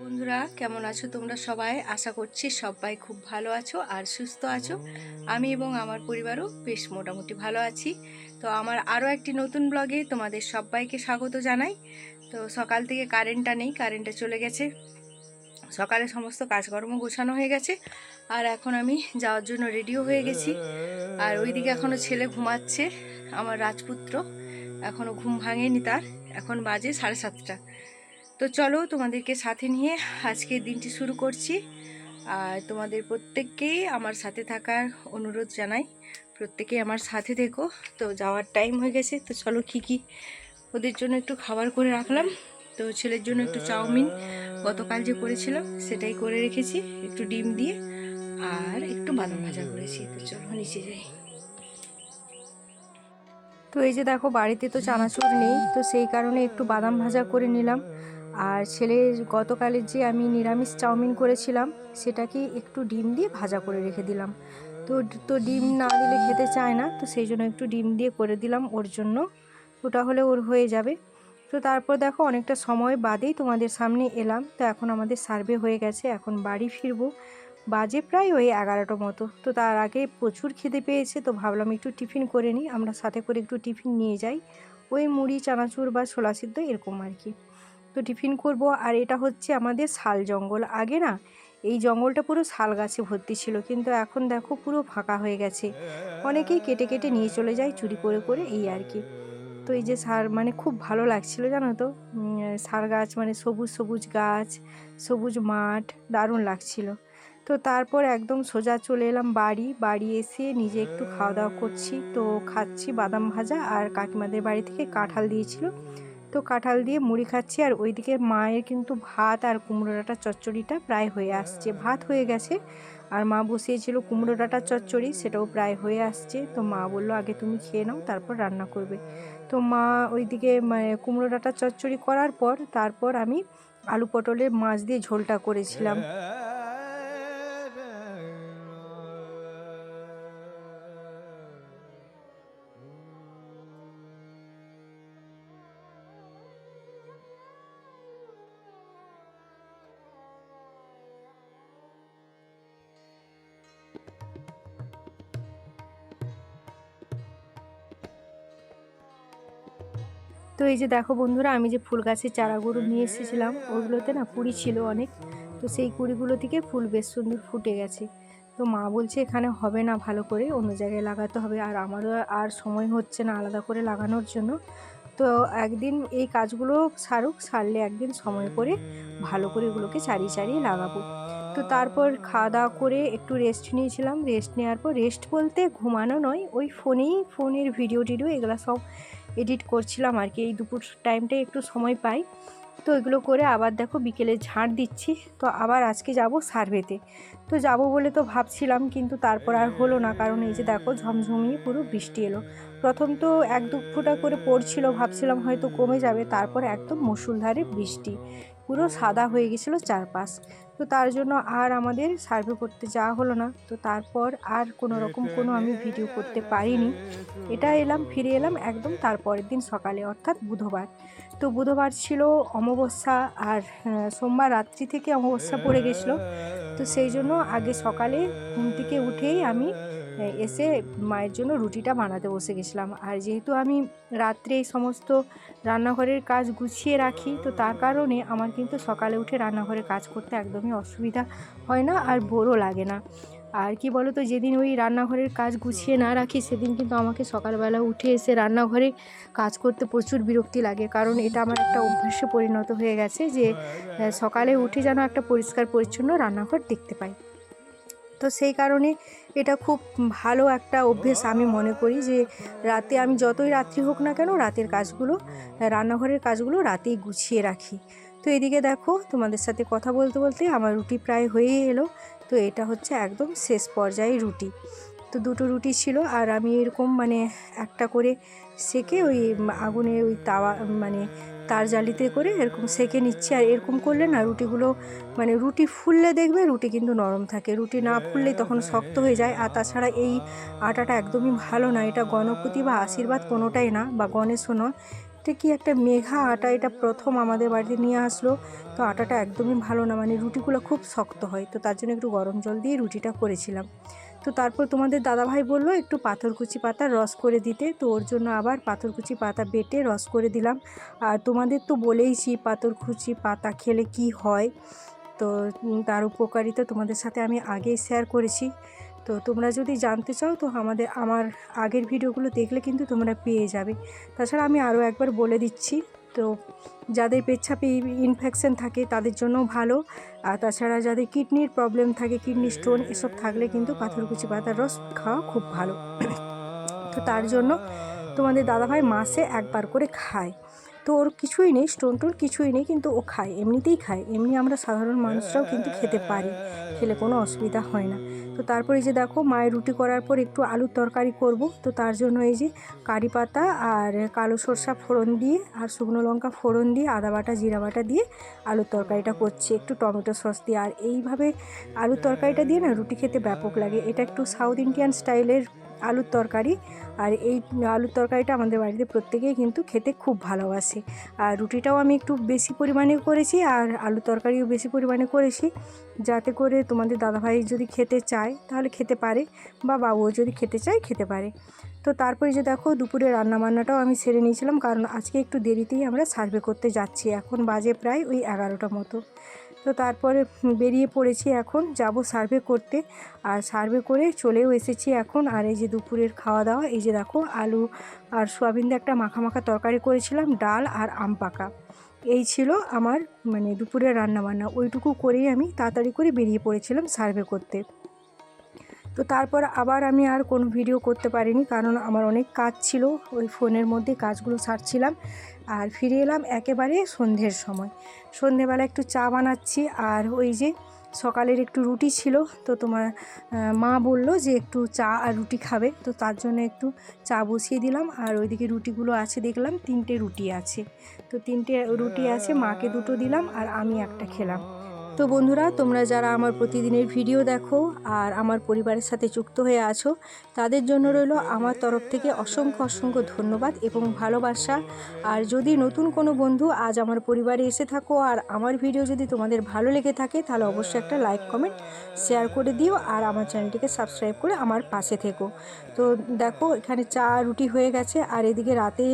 বন্ধুরা, কেমন আছো তোমরা সবাই? আশা করছি সবাই খুব ভালো আছো আর সুস্থ আছো। আমি এবং আমার পরিবারও বেশ মোটামুটি ভালো আছি। তো আমার আরও একটি নতুন ব্লগে তোমাদের সবাইকে স্বাগত জানাই। তো সকাল থেকে কারেন্টটা নেই, কারেন্টটা চলে গেছে। সকালে সমস্ত কাজকর্ম গোছানো হয়ে গেছে। আর এখন আমি যাওয়ার জন্য রেডিও হয়ে গেছি। আর ওইদিকে এখনও ছেলে ঘুমাচ্ছে, আমার রাজপুত্র। এখনও ঘুম ভাঙেনি তার। এখন বাজে সাড়ে সাতটা। তো চলো তোমাদেরকে সাথে নিয়ে আজকের দিনটি শুরু করছি। আর তোমাদের প্রত্যেককেই আমার সাথে থাকার অনুরোধ জানাই। প্রত্যেকেই আমার সাথে থেকো। তো যাওয়ার টাইম হয়ে গেছে। তো চলো কী কী ওদের জন্য একটু খাবার করে রাখলাম। তো ছেলের জন্য একটু চাউমিন গতকাল যে করেছিলাম, সেটাই করে রেখেছি। একটু ডিম দিয়ে আর একটু বাদাম ভাজা করেছি। তো চলো নিচে যাই। তো এই যে দেখো, বাড়িতে তো চানাচুর নেই, তো সেই কারণে একটু বাদাম ভাজা করে নিলাম। আর ছেলের গতকালের যে আমি নিরামিষ চাউমিন করেছিলাম, সেটাকে একটু ডিম দিয়ে ভাজা করে রেখে দিলাম। তো তো ডিম না দিলে খেতে চায় না, তো সেই জন্য একটু ডিম দিয়ে করে দিলাম ওর জন্য। ওটা হলে ওর হয়ে যাবে। তো তারপর দেখো, অনেকটা সময় বাদেই তোমাদের সামনে এলাম। তো এখন আমাদের সার্ভে হয়ে গেছে, এখন বাড়ি ফিরবো। বাজে প্রায় ওই এগারোটা মতো। তো তার আগে প্রচুর খিদে পেয়েছে, তো ভাবলাম একটু টিফিন করে নিই, আমরা সাথে করে একটু টিফিন নিয়ে যাই। ওই মুড়ি, চানাচুর বা ছোলা সিদ্ধ এরকম আর কি। তো টিফিন করব, আর এটা হচ্ছে আমাদের শাল জঙ্গল। আগে না, এই জঙ্গলটা পুরো শাল গাছে ভর্তি ছিল, কিন্তু এখন দেখো পুরো ফাঁকা হয়ে গেছে। অনেকেই কেটে কেটে নিয়ে চলে যায় চুরি করে করে, এই আর কি। তো এই যে সার মানে খুব ভালো লাগছিল জানো তো? সার গাছ মানে সবুজ সবুজ গাছ, সবুজ মাঠ, দারুণ লাগছিল। তো তারপর একদম সোজা চলে এলাম বাড়ি। বাড়ি এসে নিজে একটু খাওয়া দাওয়া করছি। তো খাচ্ছি বাদাম ভাজা আর কাকিমাদের বাড়ি থেকে কাঁঠাল দিয়েছিল। তো কাঁঠাল দিয়ে মুড়ি খাচ্ছি আর ওইদিকে মায়ের কিন্তু ভাত আর কুমড়ো ডাঁটা চচ্চড়িটা প্রায় হয়ে আসছে। ভাত হয়ে গেছে আর মা বসিয়েছিল কুমড়ো ডাঁটার চচ্চড়ি, সেটাও প্রায় হয়ে আসছে। তো মা বলল, আগে তুমি খেয়ে নাও, তারপর রান্না করবে। তো মা ওইদিকে কুমড়ো ডাঁটার চচ্চড়ি করার পর তারপর আমি আলু পটলের মাছ দিয়ে ঝোলটা করেছিলাম। তো এই যে দেখো বন্ধুরা, আমি যে ফুল গাছের চারাগুলো নিয়ে এসেছিলাম, ওগুলোতে না কুড়ি ছিল অনেক। তো সেই কুড়িগুলো থেকে ফুল বেশ সুন্দর ফুটে গেছে। তো মা বলছে এখানে হবে না ভালো করে, অন্য জায়গায় লাগাতে হবে। আর আমারও আর সময় হচ্ছে না আলাদা করে লাগানোর জন্য। তো একদিন এই কাজগুলো সারুক, সারলে একদিন সময় করে ভালো করে এগুলোকে চারিয়ে চারিয়ে লাগাবো। তো তারপর খাওয়া দাওয়া করে একটু রেস্ট নিয়েছিলাম। রেস্ট নেওয়ার পর রেস্ট বলতে ঘুমানো নয়, ওই ফোনেই, ফোনের ভিডিও টিডিও এগুলো সব এডিট করছিলাম আর কি। এই দুপুর টাইমটাই একটু সময় পাই। তো এগুলো করে আবার দেখো বিকেলে ঝাড় দিচ্ছি। তো আবার আজকে যাব সার্ভেতে তো যাব বলে তো ভাবছিলাম কিন্তু তারপর আর হলো না। কারণ এই যে দেখো ঝমঝমিয়ে পুরো বৃষ্টি এলো। প্রথম তো এক দু ফোঁটা করে পড়ছিল। ভাবছিলাম হয়তো কমে যাবে। তারপর একদম মুসুলধারে বৃষ্টি। পুরো সাদা হয়ে গেছিল চারপাশ। তো তার জন্য আর আমাদের সার্ভে করতে যাওয়া হলো না। তো তারপর আর কোনো রকম কোনো আমি ভিডিও করতে পারিনি। এটা এলাম, ফিরে এলাম একদম তারপরের দিন সকালে, অর্থাৎ বুধবার। তো বুধবার ছিল অমাবস্যা আর সোমবার রাত্রি থেকে অমাবস্যা পড়ে গেছিল। তো সেই জন্য আগে সকালে ঘুম থেকে উঠেই আমি এসে মায়ের জন্য রুটিটা বানাতে বসে গেছিলাম। আর যেহেতু আমি রাত্রে এই সমস্ত রান্নাঘরের কাজ গুছিয়ে রাখি, তো তার কারণে আমার কিন্তু সকালে উঠে রান্নাঘরের কাজ করতে একদমই অসুবিধা হয় না আর বোরও লাগে না। আর কি বলো তো যেদিন ওই রান্নাঘরের কাজ গুছিয়ে না রাখি, সেদিন কিন্তু আমাকে সকালবেলা উঠে এসে রান্নাঘরে কাজ করতে প্রচুর বিরক্তি লাগে। কারণ এটা আমার একটা অভ্যাসে পরিণত হয়ে গেছে যে সকালে উঠে যেন একটা পরিষ্কার পরিচ্ছন্ন রান্নাঘর দেখতে পাই। তো সেই কারণে এটা খুব ভালো একটা অভ্যেস আমি মনে করি যে রাতে আমি যতই রাত্রি হোক না কেন রাতের কাজগুলো, রান্নাঘরের কাজগুলো রাতেই গুছিয়ে রাখি। তো এদিকে দেখো তোমাদের সাথে কথা বলতে বলতে আমার রুটি প্রায় হয়েই এলো। তো এটা হচ্ছে একদম শেষ পর্যায়ে রুটি। তো দুটো রুটি ছিল আর আমি এরকম মানে একটা করে সেকে ওই আগুনে ওই তাওয়া মানে তার জালিতে করে এরকম সেকে নিচ্ছি আর এরকম করলে না রুটিগুলো মানে রুটি ফুললে দেখবে রুটি কিন্তু নরম থাকে। রুটি না ফুললে তখন শক্ত হয়ে যায়। আর তাছাড়া এই আটাটা একদমই ভালো না। এটা গণপতি বা আশীর্বাদ কোনোটাই না বা গণেশও নয়। এটা কি একটা মেঘা আটা? এটা প্রথম আমাদের বাড়িতে নিয়ে আসলো। তো আটাটা একদমই ভালো না। মানে রুটিগুলো খুব শক্ত হয়। তো তার জন্য একটু গরম জল দিয়ে রুটিটা করেছিলাম। তো তারপর তোমাদের দাদাভাই বলল, একটু পাথরকুচি পাতা রস করে দিতে। তো ওর জন্য আবার পাথরকুচি পাতা বেটে রস করে দিলাম। আর তোমাদের তো বলেইছি পাথরকুচি পাতা খেলে কি হয়? তো তার উপকারিতা তোমাদের সাথে আমি আগেই শেয়ার করেছি। তো তোমরা যদি জানতে চাও, তো আমাদের, আমার আগের ভিডিওগুলো দেখলে কিন্তু তোমরা পেয়ে যাবে। তাছাড়া আমি আরও একবার বলে দিচ্ছি তো যাদের পেচ্ছাপে ইনফেকশন থাকে, তাদের জন্য ভালো। আর তাছাড়া যাদের কিডনির প্রবলেম থাকে কিডনি স্টোন এসব থাকলে কিন্তু পাথরকুচি পাতার রস খাওয়া খুব ভালো। তো তার জন্য তোমাদের দাদাভাই মাসে একবার করে খায়। তো ওর কিছুই নেই স্টোন টোন কিছুই নেই, কিন্তু ও খায়, এমনিতেই খায়। এমনি আমরা সাধারণ মানুষরাও কিন্তু খেতে পারি, খেলে কোনো অসুবিধা হয় না। তো তারপরে যে দেখো, মায়ের রুটি করার পর একটু আলুর তরকারি করব। তো তার জন্য এই যে কারি পাতা আর কালো সরষা ফোড়ন দিয়ে আর শুকনো লঙ্কা ফোড়ন দিয়ে, আদা বাটা, জিরা বাটা দিয়ে আলুর তরকারিটা করছি, একটু টমেটো সস দিয়ে। আর এইভাবে আলুর তরকারিটা দিয়ে না রুটি খেতে ব্যাপক লাগে। এটা একটু সাউথ ইন্ডিয়ান স্টাইলের আলুর তরকারি। আর এই আলুর তরকারিটা আমাদের বাড়িতে প্রত্যেকেই কিন্তু খেতে খুব ভালোবাসে। আর রুটিটাও আমি একটু বেশি পরিমাণে করেছি আর আলু তরকারিও বেশি পরিমাণে করেছি। যাতে করে তোমাদের দাদাভাই যদি খেতে চায়, তাহলে খেতে পারে বা বাবুও যদি খেতে চায়, খেতে পারে। তো তারপরে যে দেখো, দুপুরে রান্নাবান্নাটাও আমি সেরে নিয়েছিলাম। কারণ আজকে একটু দেরিতেই আমরা সার্ভে করতে যাচ্ছি। এখন বাজে প্রায় ওই এগারোটা মতো। তো তারপরে বেরিয়ে পড়েছি এখন, যাব সার্ভে করতে। আর সার্ভে করে চলেও এসেছি এখন। আর এই যে দুপুরের খাওয়া দাওয়া এই যে দেখো আলু আর সোয়াবিন দিয়ে একটা মাখা মাখা তরকারি করেছিলাম, ডাল আর আম পাকা। এই ছিল আমার মানে দুপুরের রান্নাবান্না। ওইটুকু করেই আমি তাড়াতাড়ি করে বেরিয়ে পড়েছিলাম সার্ভে করতে। তো তারপর আবার আমি আর কোনো ভিডিও করতে পারিনি, কারণ আমার অনেক কাজ ছিল, ওই ফোনের মধ্যে কাজগুলো সারছিলাম। আর ফিরে এলাম একেবারে সন্ধ্যের সময়। সন্ধেবেলা একটু চা বানাচ্ছি, আর ওই যে সকালের একটু রুটি ছিল, তো তোমার মা বলল যে একটু চা আর রুটি খাবে, তো তার জন্য একটু চা বসিয়ে দিলাম। আর ওইদিকে রুটিগুলো আছে দেখলাম, তিনটে রুটি আছে। তো তিনটে রুটি আছে, মাকে দুটো দিলাম, আর আমি একটা খেলাম। তো বন্ধুরা, তোমরা যারা আমার প্রতিদিনের ভিডিও দেখো আর আমার পরিবারের সাথে যুক্ত হয়ে আছো, তাদের জন্য রইল আমার তরফ থেকে অসংখ্য অসংখ্য ধন্যবাদ এবং ভালোবাসা। আর যদি নতুন কোনো বন্ধু আজ আমার পরিবারে এসে থাকো আর আমার ভিডিও যদি তোমাদের ভালো লেগে থাকে, তাহলে অবশ্যই একটা লাইক, কমেন্ট, শেয়ার করে দিও আর আমার চ্যানেলটিকে সাবস্ক্রাইব করে আমার পাশে থেকো। তো দেখো, এখানে চা রুটি হয়ে গেছে আর এদিকে রাতে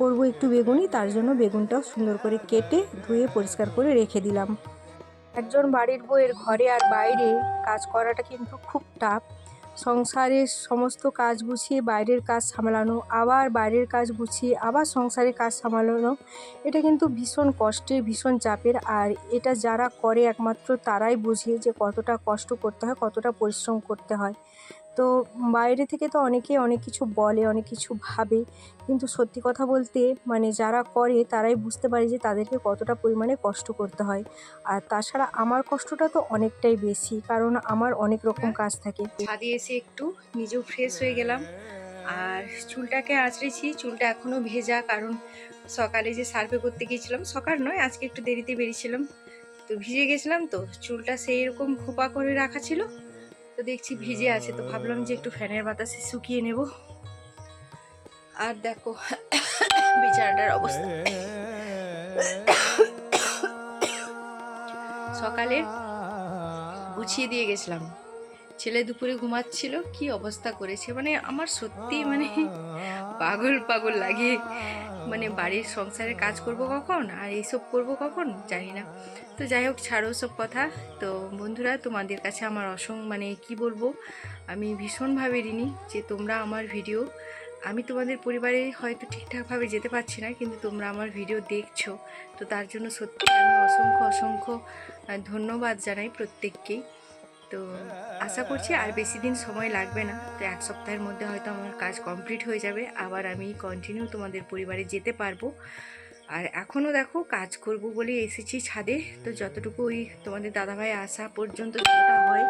করব একটু বেগুনি, তার জন্য বেগুনটাও সুন্দর করে কেটে ধুয়ে পরিষ্কার করে রেখে দিলাম। একজন বাড়ির বউয়ের ঘরে আর বাইরে কাজ করাটা কিন্তু খুব টাফ। সংসারের সমস্ত কাজ গুছিয়ে বাইরের কাজ সামলানো, আবার বাইরের কাজ গুছিয়ে আবার সংসারের কাজ সামলানো, এটা কিন্তু ভীষণ কষ্টের, ভীষণ চাপের। আর এটা যারা করে একমাত্র তারাই বুঝে যে কতটা কষ্ট করতে হয়, কতটা পরিশ্রম করতে হয়। তো বাইরে থেকে তো অনেকেই অনেক কিছু বলে, অনেক কিছু ভাবে। কিন্তু সত্যি কথা বলতে মানে যারা করে, তারাই বুঝতে পারে যে তাদেরকে কতটা পরিমাণে কষ্ট করতে হয়। আর তাছাড়া আমার কষ্টটা তো অনেকটাই বেশি, কারণ আমার অনেক রকম কাজ থাকে। ছাদে এসে একটু নিজেও ফ্রেশ হয়ে গেলাম। আর চুলটাকে আঁচড়েছি, চুলটা এখনও ভেজা, কারণ সকালে যে সার্ভে করতে গিয়েছিলাম, সকাল নয়, আজকে একটু দেরিতে বেরিয়েছিলাম। তো ভিজে গেছিলাম তো, চুলটা সেই রকম খোপা করে রাখা ছিল। তো দেখছি ভিজে আছে, তো ভাবলাম যে একটু ফ্যানের বাতাসে শুকিয়ে নেব। আর দেখো, বিছানাটার অবস্থা। সকালে গুছিয়ে দিয়ে গেছিলাম। ছেলে দুপুরে ঘুমাচ্ছিল কি অবস্থা করেছে? মানে আমার সত্যি মানে পাগল পাগল লাগে। মানে বাড়ির সংসারে কাজ করব কখন? আর এইসব করব কখন? জানি না। তো যাই হোক ছাড়ো সব কথা। তো বন্ধুরা তোমাদের কাছে আমার অসং মানে কি বলব? আমি ভীষণভাবে ঋণী যে তোমরা আমার ভিডিও আমি তোমাদের পরিবারে হয়তো ঠিকঠাকভাবে যেতে পারছি না কিন্তু তোমরা আমার ভিডিও দেখছ। তো তার জন্য সত্যি আমি অসংখ্য অসংখ্য ধন্যবাদ জানাই প্রত্যেককেই। তো আশা করছি আর বেশি দিন সময় লাগবে না। তো এক সপ্তাহের মধ্যে হয়তো আমার কাজ কমপ্লিট হয়ে যাবে। আবার আমি কন্টিনিউ তোমাদের পরিবারে যেতে পারব। আর এখনও দেখো কাজ করব বলে এসেছি ছাদে। তো যতটুকু ওই তোমাদের দাদাভাই আসা পর্যন্ত যতটা হয়,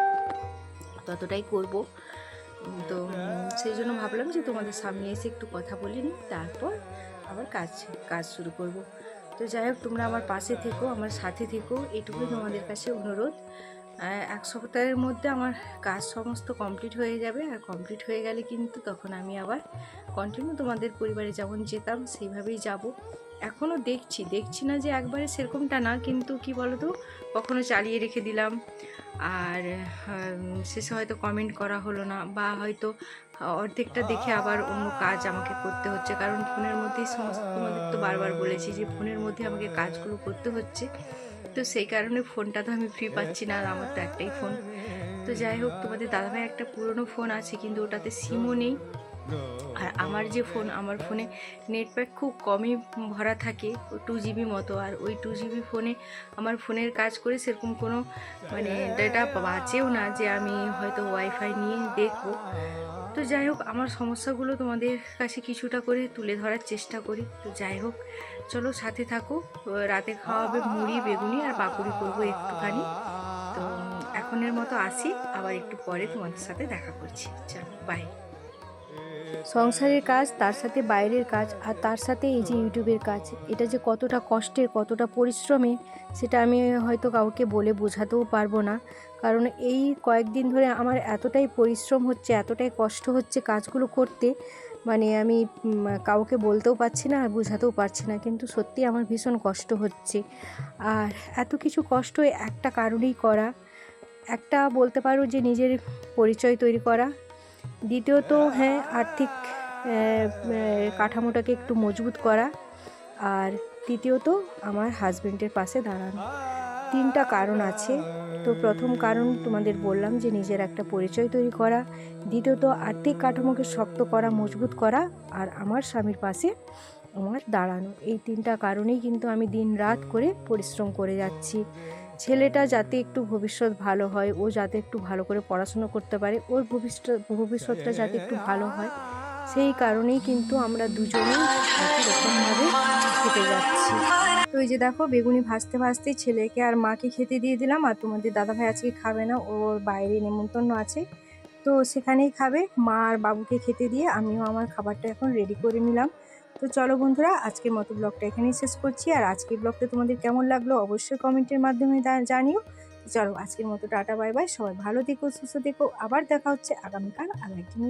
ততটাই করব। তো সেই জন্য ভাবলাম যে তোমাদের সামনে এসে একটু কথা বলে নিই, তারপর আবার কাজ কাজ শুরু করব। তো যাই হোক, তোমরা আমার পাশে থেকো, আমার সাথে থেকো। এটুকুই তোমাদের কাছে অনুরোধ। এক সপ্তাহের মধ্যে আমার কাজ সমস্ত কমপ্লিট হয়ে যাবে। আর কমপ্লিট হয়ে গেলে কিন্তু তখন আমি আবার কন্টিনিউ তোমাদের পরিবারে যেমন যেতাম, সেইভাবেই যাব। এখনও দেখছি দেখছি না যে একবারে সেরকমটা না, কিন্তু কি বলো তো কখনো চালিয়ে রেখে দিলাম। আর শেষে হয়তো কমেন্ট করা হলো না, বা হয়তো অর্ধেকটা দেখে আবার অন্য কাজ আমাকে করতে হচ্ছে। কারণ ফোনের মধ্যেই সমস্ত তোমাদের তো বারবার বলেছি যে, ফোনের মধ্যে আমাকে কাজগুলো করতে হচ্ছে। তো সেই কারণে ফোনটা তো আমি ফ্রি পাচ্ছি না আর আমার তো একটাই ফোন তো যাই হোক, তোমাদের দাদাভাই একটা পুরনো ফোন আছে, কিন্তু ওটাতে সিমও নেই। আর আমার যে ফোন আমার ফোনে নেট প্যাক খুব কমই ভরা থাকে টু জিবি মতো। আর ওই টু জিবি ফোনে আমার ফোনের কাজ করে সেরকম কোনো মানে ডেটা বাঁচেও না যে আমি হয়তো ওয়াইফাই নিয়ে দেখব। তো যাই হোক, আমার সমস্যাগুলো তোমাদের কাছে কিছুটা করে তুলে ধরার চেষ্টা করি। তো যাই হোক, চলো সাথে থাকো। রাতে খাওয়া হবে মুড়ি, বেগুনি আর পাকুড়ি করব একটুখানি। তো এখনের মতো আসি, আবার একটু পরে তোমাদের সাথে দেখা করছি। চলো বাই সংসারের কাজ, তার সাথে বাইরের কাজ আর তার সাথে এই যে ইউটিউবের কাজ, এটা যে কতটা কষ্টের, কতটা পরিশ্রমে সেটা আমি হয়তো কাউকে বলে বোঝাতেও পারব না। কারণ এই কয়েকদিন ধরে আমার এতটাই পরিশ্রম হচ্ছে, এতটাই কষ্ট হচ্ছে কাজগুলো করতে মানে আমি কাউকে বলতেও পারছি না আর বোঝাতেও পারছি না। কিন্তু সত্যি আমার ভীষণ কষ্ট হচ্ছে। আর এত কিছু কষ্ট একটা কারণেই করা। একটা বলতে পারো যে নিজের পরিচয় তৈরি করা। দ্বিতীয়ত হ্যাঁ আর্থিক কাঠামোটাকে একটু মজবুত করা। আর তৃতীয়ত, আমার হাজবেন্ডের পাশে দাঁড়ানো। তিনটা কারণ আছে। তো প্রথম কারণ তোমাদের বললাম যে নিজের একটা পরিচয় তৈরি করা। দ্বিতীয়ত, আর্থিক কাঠামোকে শক্ত করা, মজবুত করা আর আমার স্বামীর পাশে আমার দাঁড়ানো। এই তিনটা কারণেই কিন্তু আমি দিন রাত করে পরিশ্রম করে যাচ্ছি। ছেলেটা যাতে একটু ভবিষ্যৎ ভালো হয়, ও যাতে একটু ভালো করে পড়াশুনো করতে পারে, ওর ভবিষ্যৎ, ভবিষ্যৎটা যাতে একটু ভালো হয় সেই কারণেই কিন্তু আমরা দুজনেই রকমভাবে খেতে যাচ্ছি। তো এই যে দেখো, বেগুনি ভাজতে ভাজতে ছেলেকে আর মাকে খেতে দিয়ে দিলাম আর তোমাদের দাদাভাই আজকে খাবে না, ওর বাইরে নেমন্তন্ন আছে। তো সেখানেই খাবে, মা আর বাবুকে খেতে দিয়ে আমিও আমার খাবারটা এখন রেডি করে নিলাম। তো চলো বন্ধুরা, আজকের মতো ব্লগটা এখানেই শেষ করছি। আর আজকের ব্লগটা তোমাদের কেমন লাগল অবশ্যই কমেন্টের মাধ্যমে জানিও। চলো আজকের মতো টাটা, বাই বাই। সবাই ভালো থেকো, সুস্থ থেকো। আবার দেখা হচ্ছে আগামীকাল আর একদিন